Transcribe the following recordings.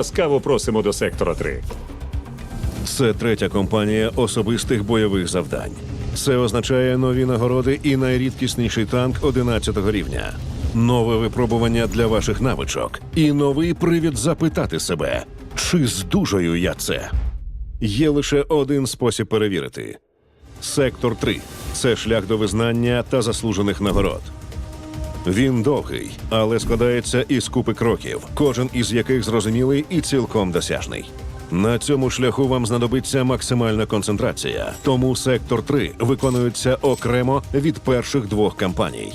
Ласкаво просимо до сектора 3. Це третя компанія особистих бойових завдань. Це означає нові нагороди і найрідкісніший танк 11 рівня, нове випробування для ваших навичок і новий привід запитати себе, чи здужаю я це. Є лише один спосіб перевірити: сектор 3 – це шлях до визнання та заслужених нагород. Він довгий, але складається із купи кроків, кожен із яких зрозумілий і цілком досяжний. На цьому шляху вам знадобиться максимальна концентрація, тому сектор 3 виконується окремо від перших двох кампаній.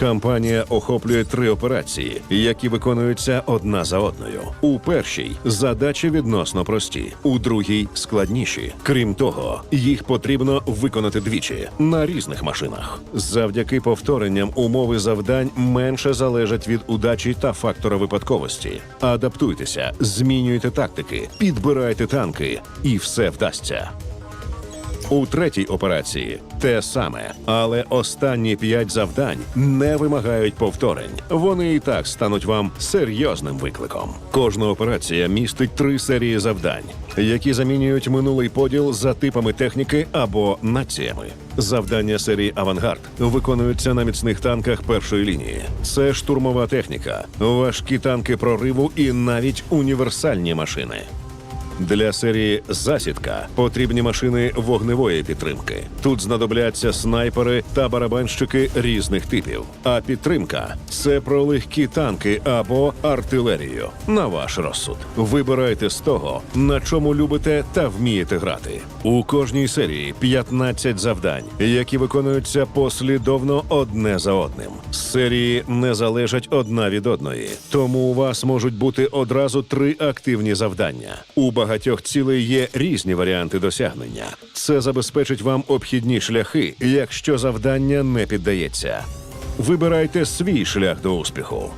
Кампанія охоплює три операції, які виконуються одна за одною. У першій задачі відносно прості, у другій складніші. Крім того, їх потрібно виконати двічі на різних машинах. Завдяки повторенням умови завдань менше залежать від удачі та фактора випадковості. Адаптуйтеся, змінюйте тактики, підбирайте танки, і все вдасться. У третій операції те саме, але останні п'ять завдань не вимагають повторень. Вони і так стануть вам серйозним викликом. Кожна операція містить три серії завдань, які замінюють минулий поділ за типами техніки або націями. Завдання серії Авангард виконуються на міцних танках першої лінії. Це штурмова техніка, важкі танки прориву і навіть універсальні машини. Для серії засідка потрібні машини вогневої підтримки. Тут знадобляться снайпери та барабанщики різних типів. А підтримка це про легкі танки або артилерію. На ваш розсуд. Вибирайте з того, на чому любите та вмієте грати. У кожній серії 15 завдань, які виконуються послідовно одне за одним. Серії не залежать одна від одної, тому у вас можуть бути одразу три активні завдання. У багатьох цілей є різні варіанти досягнення. Це забезпечить вам обхідні шляхи, якщо завдання не піддається. Вибирайте свій шлях до успіху.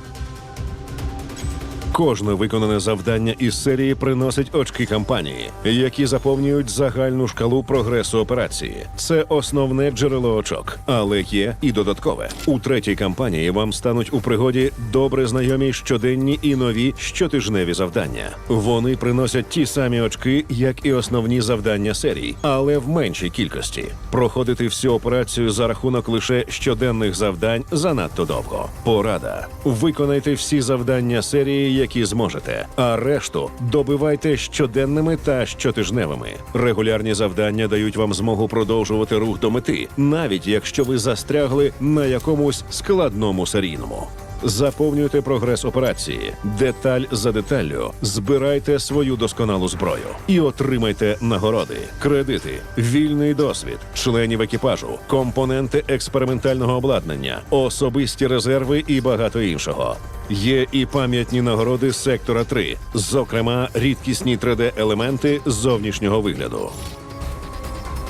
Кожне виконане завдання із серії приносить очки кампанії, які заповнюють загальну шкалу прогресу операції. Це основне джерело очок, але є і додаткове. У третій кампанії вам стануть у пригоді добре знайомі щоденні і нові щотижневі завдання. Вони приносять ті самі очки, як і основні завдання серії, але в меншій кількості. Проходити всю операцію за рахунок лише щоденних завдань занадто довго. Порада: виконайте всі завдання серії, які зможете, а решту добивайте щоденними та щотижневими. Регулярні завдання дають вам змогу продовжувати рух до мети, навіть якщо ви застрягли на якомусь складному серійному. Заповнюйте прогрес операції, деталь за деталлю, збирайте свою досконалу зброю і отримайте нагороди, кредити, вільний досвід, членів екіпажу, компоненти експериментального обладнання, особисті резерви і багато іншого. Є і пам'ятні нагороди сектора 3, зокрема рідкісні 3D-елементи зовнішнього вигляду.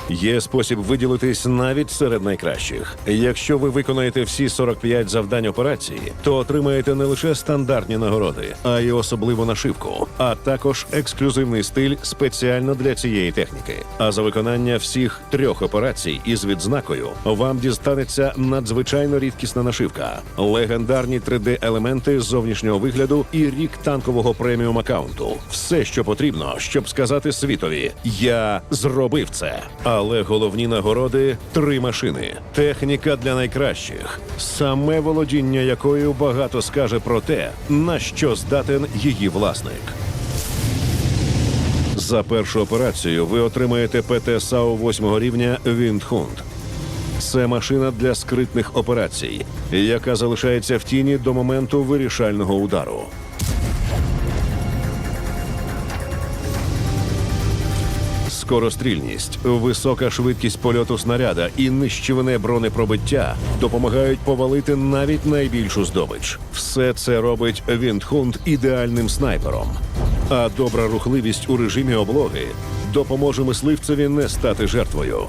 Є спосіб виділитись навіть серед найкращих. Якщо ви виконаєте всі 45 завдань операції, то отримаєте не лише стандартні нагороди, а й особливу нашивку, а також ексклюзивний стиль спеціально для цієї техніки. А за виконання всіх трьох операцій із відзнакою вам дістанеться надзвичайно рідкісна нашивка, легендарні 3D-елементи зовнішнього вигляду і рік танкового преміум аккаунту. Все, що потрібно, щоб сказати світові: я зробив це. Але головні нагороди три машини. Техніка для найкращих, саме володіння якою багато скаже про те, на що здатен її власник. За першу операцію ви отримаєте ПТ САУ 8 рівня Віндхунд. Це машина для скритних операцій, яка залишається в тіні до моменту вирішального удару. Скорострільність, висока швидкість польоту снаряда і нищівне бронепробиття допомагають повалити навіть найбільшу здобич. Все це робить Віндхунд ідеальним снайпером. А добра рухливість у режимі облоги допоможе мисливцеві не стати жертвою.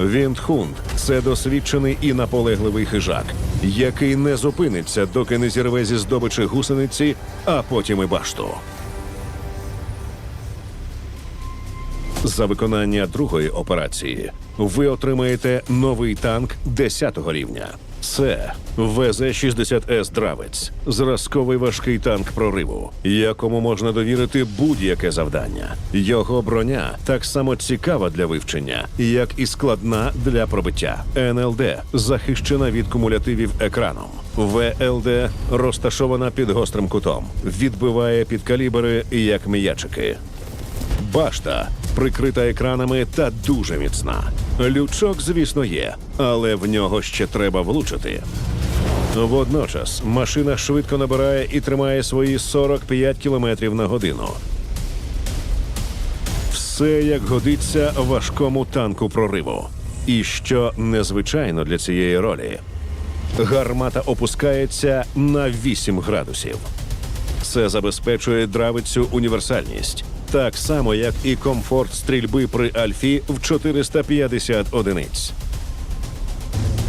Віндхунд це досвідчений і наполегливий хижак, який не зупиниться, доки не зірве зі здобичі гусениці, а потім і башту. За виконання другої операції ви отримаєте новий танк 10 рівня. Це ВЗ-60С Дравець, зразковий важкий танк прориву, якому можна довірити будь-яке завдання. Його броня так само цікава для вивчення, як і складна для пробиття. НЛД захищена від кумулятивів екраном. ВЛД розташована під гострим кутом, відбиває під калібри як м'ячики. Башта прикрита екранами та дуже міцна. Лючок, звісно, є, але в нього ще треба влучити. Водночас машина швидко набирає і тримає свої 45 км на годину. Все як годиться важкому танку прориву. І що незвичайно для цієї ролі, гармата опускається на 8 градусів. Це забезпечує дравицю універсальність, так само як і комфорт стрільби при альфі в 450 одиниць.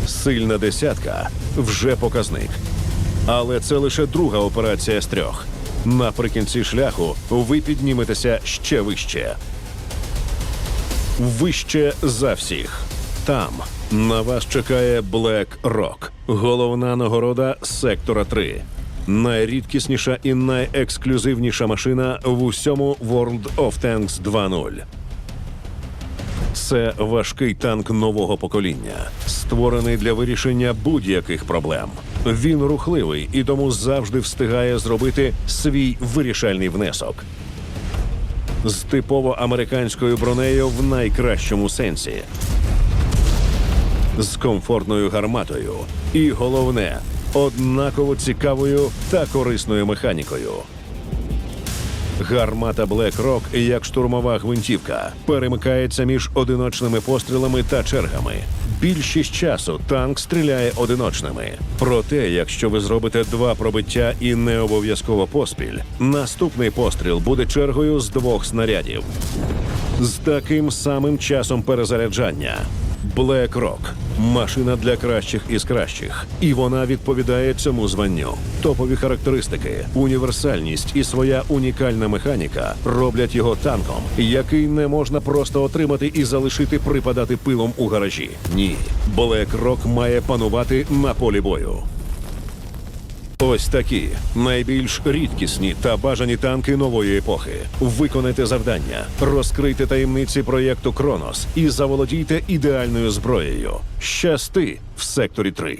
Сильна десятка вже показник. Але це лише друга операція з трьох. Наприкінці шляху ви підніметеся ще вище. Вище за всіх. Там на вас чекає Black Rock, головна нагорода сектора 3. Найрідкісніша і найексклюзивніша машина в усьому World of Tanks 2.0. Це важкий танк нового покоління, створений для вирішення будь-яких проблем. Він рухливий і тому завжди встигає зробити свій вирішальний внесок. З типово американською бронею в найкращому сенсі. З комфортною гарматою. І головне, однаково цікавою та корисною механікою. Гармата Black Rock, як штурмова гвинтівка, перемикається між одиночними пострілами та чергами. Більшість часу танк стріляє одиночними. Проте, якщо ви зробите два пробиття і не обов'язково поспіль, наступний постріл буде чергою з двох снарядів з таким самим часом перезаряджання. Black машина для кращих із кращих, і вона відповідає цьому званню. Топові характеристики, універсальність і своя унікальна механіка роблять його танком, який не можна просто отримати і залишити припадати пилом у гаражі. Ні, Black має панувати на полі бою. Ось такі найбільш рідкісні та бажані танки нової епохи. Виконайте завдання, розкрийте таємниці проєкту Кронос і заволодійте ідеальною зброєю. Щасти в секторі 3.